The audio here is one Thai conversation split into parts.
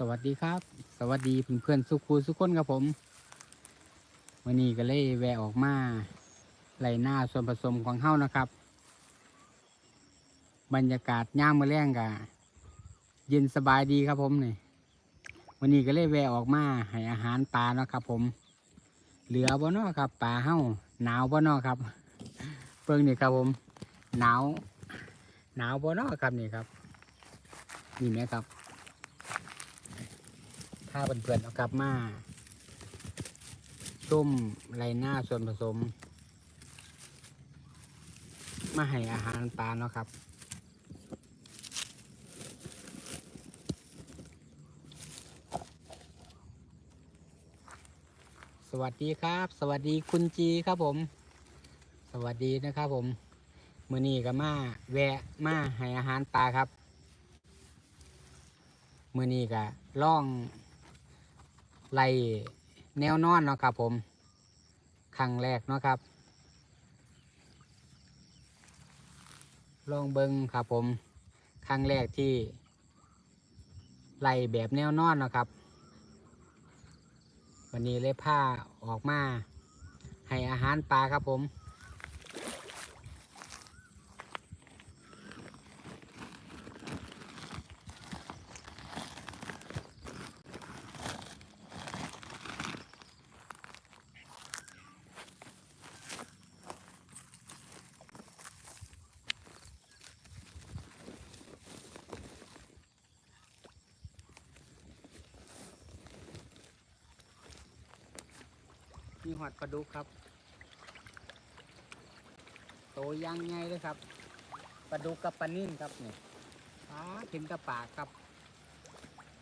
สวัสดีครับ สวัสดีเพื่อนๆสุขูสุขคนครับผมวันนี้ก็เลยแวะออกมาไหลหน้าส่วนผสมของเฮ้านะครับ บรรยากาศย่ามมาแรงกะเย็นสบายดีครับผมนี่วันนี้ก็เลยแวะออกมาให้อาหารปลาเนาะครับ ผม เหลือบ่นาะครับปลาเฮ้าหนาวบ่นาะครับเพิ่งนี่ครับผม หนาว หนาวบ่นาะครับนี่ครับนี่ไหมครับ ถ้าเพื่อนๆเอากลับมาต้มไรหน้าส่วนผสม มาให้อาหารปลาเนาะครับสวัสดีครับ สวัสดีคุณจีครับผม สวัสดีนะครับผมมือนี้ก็มาแวะมาให้อาหารปลาครับ มือนี้ก็ล่อง ไล่แนวนอนเนาะครับผมครั้งแรกเนาะครับ ลองเบิงครับผมครั้งแรกที่ไล่แบบแนวนอนเนาะครับ วันนี้เลยผ้าออกมาให้อาหารปลาครับผม มีหอดปลาดุกครับ โตย่างไงเลยครับปลาดุกกับปลานิ่นครับนี่อ้าถึงกระปากครับ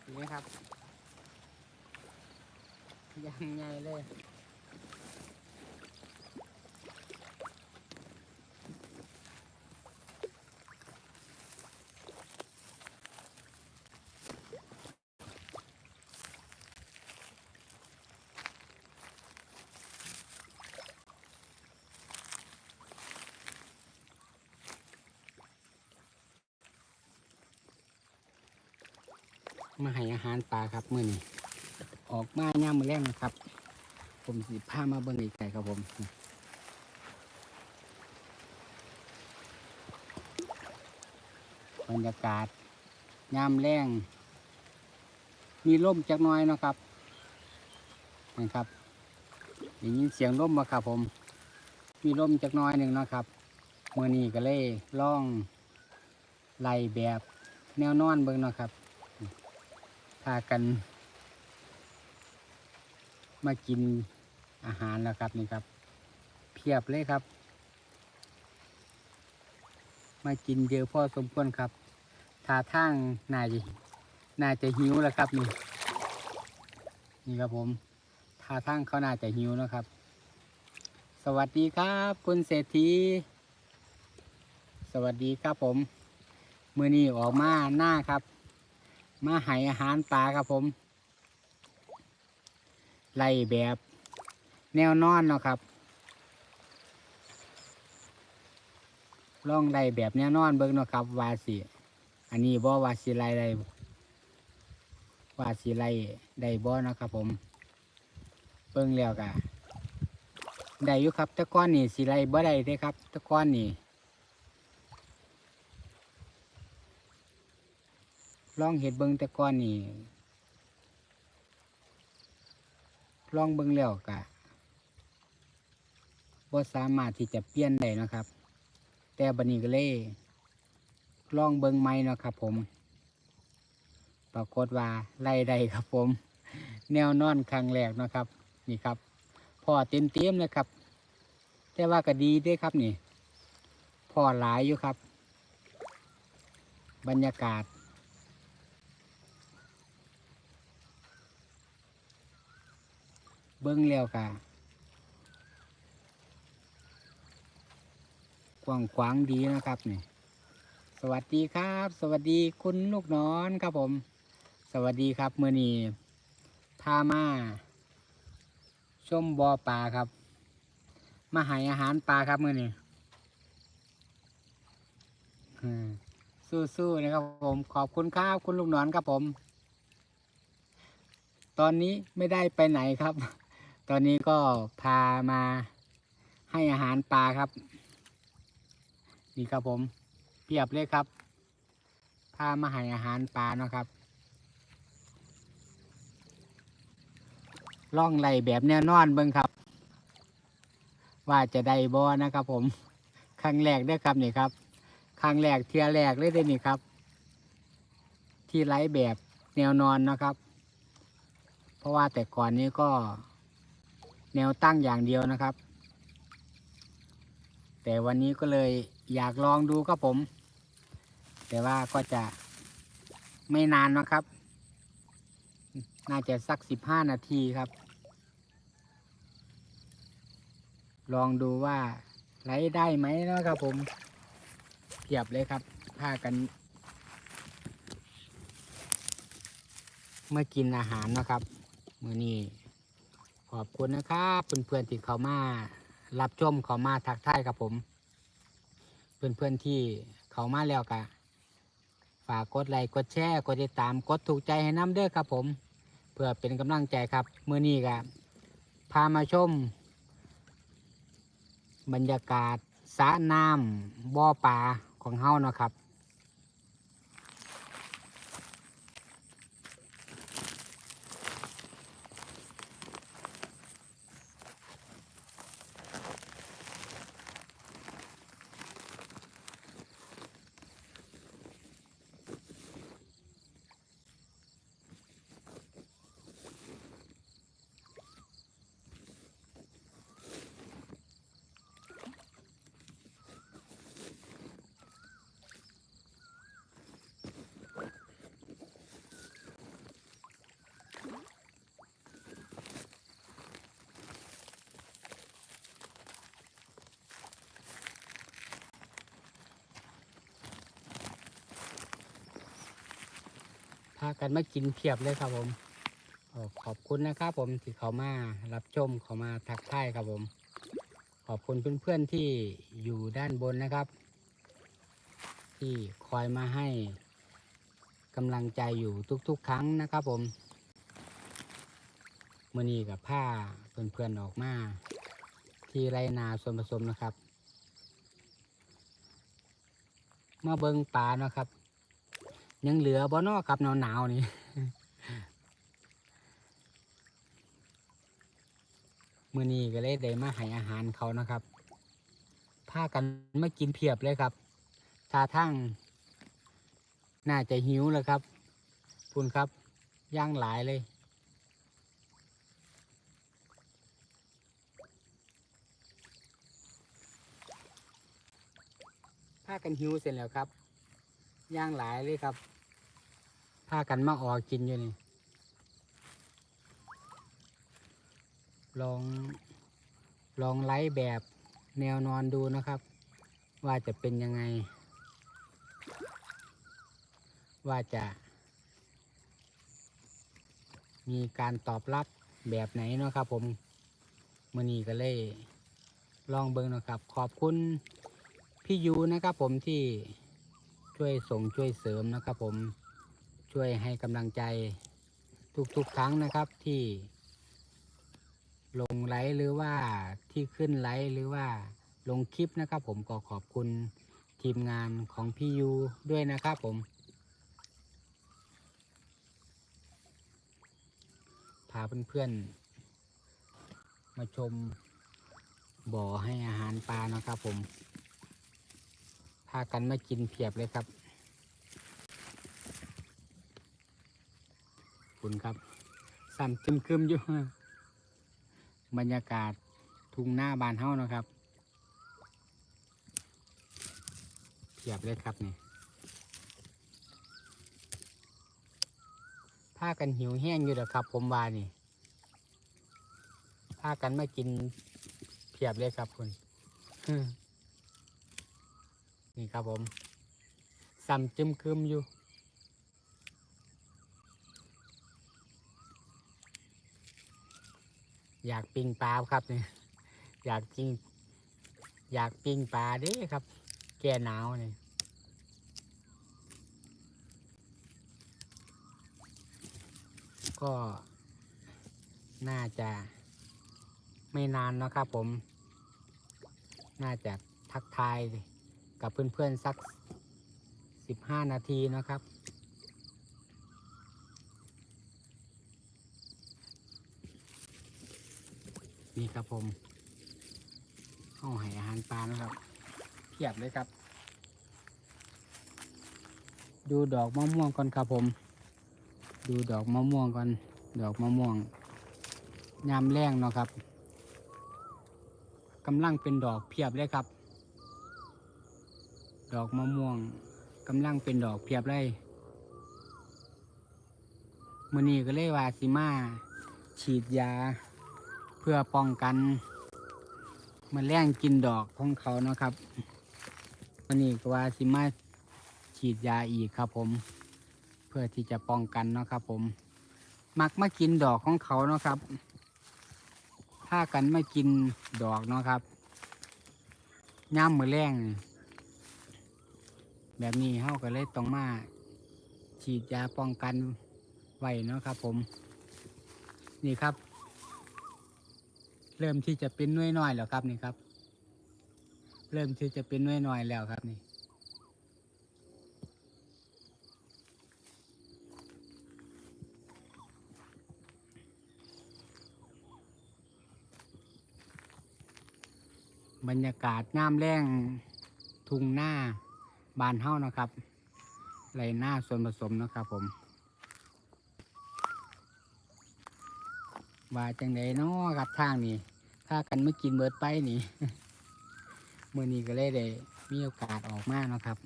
เห็นไหมครับย่างไงเลย มาให้อาหารปลาครับมื่อนี้ออกมาย่ามือแรกนะครับ ผมสิพามาเบิ่งอีกไก่ครับผมบรรยากาศย่ามแรงมีลมจักน้อยนะครับนะครับได้ยินเสียงลมมาครับผม มีลมจักน้อยหนึ่งนะครับเมื่อนี้ก็เลยล่องไล่แบบแนวนอนเบิ่งนาะครับ พากัน มากินอาหารแล้วครับนี่ครับ เพียบเลยครับ มากินเยอะพอสมควรครับท่าทางน่าจะน่าจะหิวแล้วครับนี่นี่ครับผมท่าทางเขาน่าจะหิวแล้วครับ สวัสดีครับ คุณเศรษฐีสวัสดีครับผม มือนี้ออกมาหน้าครับ มาให้อาหารปลาครับผม ไล่แบบ แนวนอนเนาะครับลองไล่แบบแนวนอนเบิ่งเนาะครับวาสิอันนี้บ่วาสิไล่ได้วาสิไล่ได้บ่เนาะครับ ผม เบิ่งแล้วกะได้อยู่ครับตะก้อนนี่สิไล่บ่ได้เด้ครับตะก้อนนี่ ลองเห็ดเบิงแต่ก่อนนี่ลองเบิงแล้วกะบ่สามารถที่จะเปลี่ยนได้นะครับ แต่บันนี้ก็เลยลองเบิงไม้นะครับผม ปรากฏว่าไล่ได้ครับผม แนวนอนครั้งแรกนะครับ นี่ครับพ่อเต็มเต็มเลยครับ แต่ว่าก็ดีด้วยครับนี่พ่อหลายอยู่ครับ บรรยากาศ เบิ้งแล้วกะกว้างขวางดีนะครับนี่สวัสดีครับ สวัสดีคุณลูกนอนครับผม สวัสดีครับเมื่อนี้พามา ชมบ่อปลาครับ มาให้อาหารปลาครับเมื่อนี้สู้ๆนะครับผม ขอบคุณครับ คุณลูกนอนครับผม ตอนนี้ไม่ได้ไปไหนครับ ตอนนี้ก็พามาให้อาหารปลาครับ นี่ครับผมเปียบเลยครับ พามาให้อาหารปลาเนาะครับล่องไหลแบบแนวนอนเบิ้งครับ ว่าจะได้บอนะครับ ผม ครั้งแรกเด้อครับนี่ครับ ครั้งแรกเทียแรกเลยเด้นี่ครับ ที่ไหลแบบแนวนอนนะครับ เพราะว่าแต่ก่อนนี้ก็ แนวตั้งอย่างเดียวนะครับ แต่วันนี้ก็เลยอยากลองดูครับผม แต่ว่าก็จะไม่นานนะครับ น่าจะสักสิบห้านาทีครับ ลองดูว่าไลฟ์ได้ไหมนะครับผมเทียบเลยครับพากันเมื่อกินอาหารนะครับ มือนี้ ขอบคุณนะครับเพื่อนๆที่เขามารับชมเขามาทักทายกับผม เพื่อนๆที่เขามาแล้วกะฝากกดไลค์กดแชร์กดติดตามกดถูกใจให้น้ำเด้อครับผม เพื่อเป็นกำลังใจครับเมื้อนี้กะพามาชม บรรยากาศสระน้ำบ่อปลาของเฮาเนาะครับากันมากินเพียบเลยครับผมขอบคุณนะครับผมที่เขามารับชมเขามาทักทายครับผม ขอบคุณเพื่อนๆที่อยู่ด้านบนนะครับ ที่คอยมาให้กำลังใจอยู่ทุกๆ ครั้งนะครับผมมื่อนี้กับผ้าเพื่อนๆออกมาที่ไรนาส่วนผสมนะครับมาเบิงปลานะครับ ยังเหลือบ่นอครับหนาวๆนี่มื้อนี้ก็เลยได้มาให้อาหารเขานะครับพากันมากินเพียบเลยครับทาทางน่าจะหิวแล้วครับคุณครับย่างหลายเลย พากันหิวเสร็จแล้วครับย่างหลายเลยครับ พากันมาออกินอยู่นี่ ลองลองไล่แบบแนวนอนดูนะครับ ว่าจะเป็นยังไง ว่าจะ มีการตอบรับแบบไหนเนาะครับ ผมมือนี้ก็เลยลองเบิ่งนะครับ ขอบคุณพี่ยูนะครับผมที่ช่วยส่งช่วยเสริมนะครับผม ช่วยให้กำลังใจทุกๆครั้งนะครับที่ ลงไลฟ์หรือว่าที่ขึ้นไลฟ์หรือว่าลงคลิปนะครับ ผมก็ขอบคุณทีมงานของพี่ยูด้วยนะครับผม พาเพื่อนๆ มาชมบ่อให้อาหารปลานะครับผม พากันมากินเพียบเลยครับ คุณครับ สั่นคึมคึมอยู่ บรรยากาศทุ่งหน้าบานเฮ้านะครับเพียบเลยครับนี่พากันหิวแห้งอยู่เด้อครับ ผมวานี่พากันมากินเพียบเลยครับคุณนี่ครับผมซ้ำจึมคืมอยู่ อยากปิ้งปลาครับเนี่ยอยากกินอยากปิ้งปลาด้ครับ แก่หนาวเนี่ยก็น่าจะไม่นานนะครับผม น่าจะทักทายกับเพื่อนๆสักสิบห้านาทีนะครับ นี่ครับผมห้องให้อาหารปลานะครับเพียบเลยครับ ดูดอกมะม่วงก่อนครับผม ดูดอกมะม่วงก่อนดอกมะม่วงยามแรงเนาะครับกำลังเป็นดอกเพียบเลยครับ ดอกมะม่วงกำลังเป็นดอกเพียบเลยมือนี้ก็เลยว่าสิมา ฉีดยา พื่อป้องกันแมันแรงกินดอกของเขาเนาะครับวันนี้ก็ว่าสิมาฉีดยาอีกครับผม เพื่อที่จะป้องกันเนาะครับผม มักมากินดอกของเขาเนาะครับ ถ้ากันไม่กินดอกเนาะครับย่ำมือแรงแบบนี้เฮาก็เลยต้องมาฉีดยาป้องกันไว้เนาะครับผม นี่ครับ เริ่มที่จะเป็นน้อยน้อยๆแล้วครับนี่ครับ เริ่มที่จะเป็นน้อยน้อยๆแล้วครับนี่บรรยากาศงามแรงทุ่งหน้าบานเฮ้านะครับไรหน้าส่วนผสมนะครับผม ว่าจังไดเนาะครับทางนี้ถ้ากันไม่กินเบิดไปนี่เมื่อนี้ก็เลยได้มีโอกาสออกมาเนาะครับ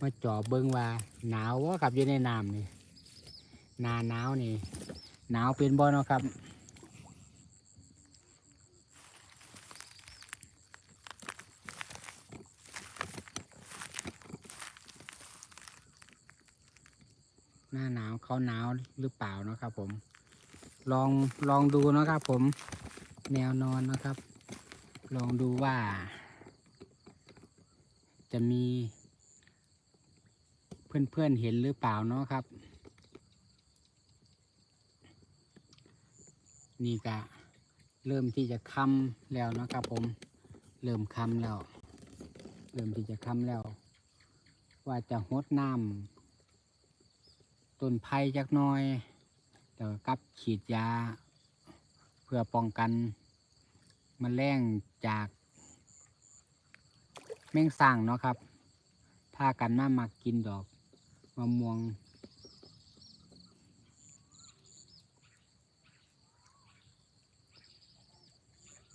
มาเจอเบิ้งว่า หนาวว่ากับอยู่ในน้ำนี่หนาหนาวนี่ หนาวเป็นบ่เนาะครับหน้าหนาวเขาหนาวหรือเปล่าเนาะครับผม ลองลองดูนะครับผมแนวนอนนะครับ ลองดูว่า จะมี เพื่อนๆเห็นหรือเปล่าเนาะครับ นี่ก็เริ่มที่จะค่ำแล้วนะครับผมเริ่มค่ำแล้ว เริ่มที่จะค่ำแล้ว ว่าจะหดน้ำต้นไผ่จักน้อย แล้วก็กับฉีดยา เพื่อป้องกันมแมลงจากแมงสั่งเนาะครับ ถ้ากันมามักกินดอกมะม่วง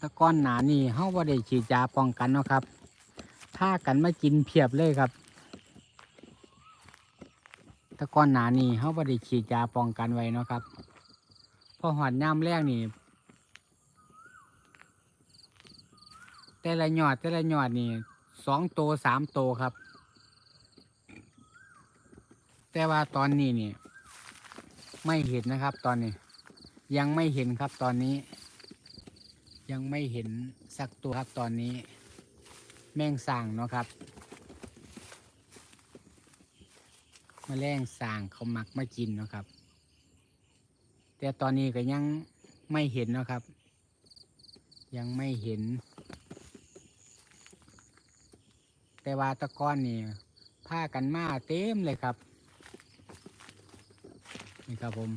ตะก้อนหนานี่เฮาบ่ได้ฉีดยาป้องกันเนาะครับ ถ้ากันมากินเพียบเลยครับ ตะก้อนหนานี่เฮาบ่ได้ฉีดยาป้องกันไว้เนาะครับ พอหอดย่ำแรกนี่ แต่ละหยอดแต่ละหยอดนี่สองโตสามโตครับ แต่ว่าตอนนี้นี่ ไม่เห็นนะครับ ตอนนี้ ยังไม่เห็นครับตอนนี้ ยังไม่เห็นสักตัวครับตอนนี้ แมงสางเนาะครับ มแมลงสางเขามักมากินนะครับ แต่ตอนนี้ก็ยังไม่เห็นนะครับ ยังไม่เห็น แต่ว่าตะกอนนี่ผ้ากันมาเต็มเลยครับ นี่ครับผม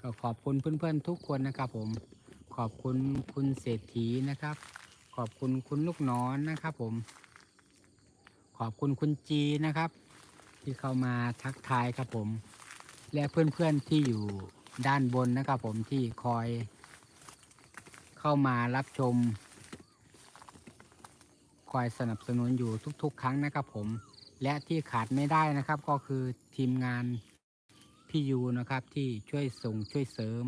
ก็ขอบคุณเพื่อนๆทุกคนนะครับผม ขอบคุณคุณเศรษฐีนะครับ ขอบคุณคุณลูกน้อนนะครับผม ขอบคุณคุณจีนะครับ ที่เข้ามาทักทายครับผม และเพื่อนๆที่อยู่ด้านบนนะครับผมที่คอย เข้ามารับชม คอยสนับสนุนอยู่ทุกๆ ครั้งนะครับผม และที่ขาดไม่ได้นะครับก็คือทีมงานพี่ยูนะครับที่ช่วยส่งช่วยเสริม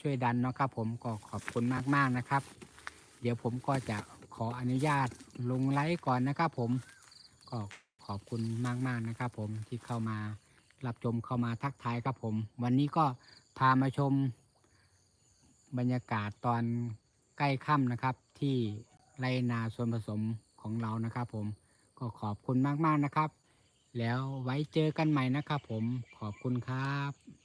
ช่วยดันนะครับผมก็ขอบคุณมากๆนะครับ เดี๋ยวผมก็จะขออนุญาตลงไลฟ์ก่อนนะครับผมก็ ขอบคุณมากๆนะครับ ผมที่เข้ามารับชมเข้ามาทักทายครับผม วันนี้ก็พามาชม บรรยากาศตอนใกล้ค่ำนะครับ ที่ไรนาส่วนผสมของเรานะครับ ผมก็ขอบคุณมากๆนะครับ แล้วไว้เจอกันใหม่นะครับ ผมขอบคุณครับ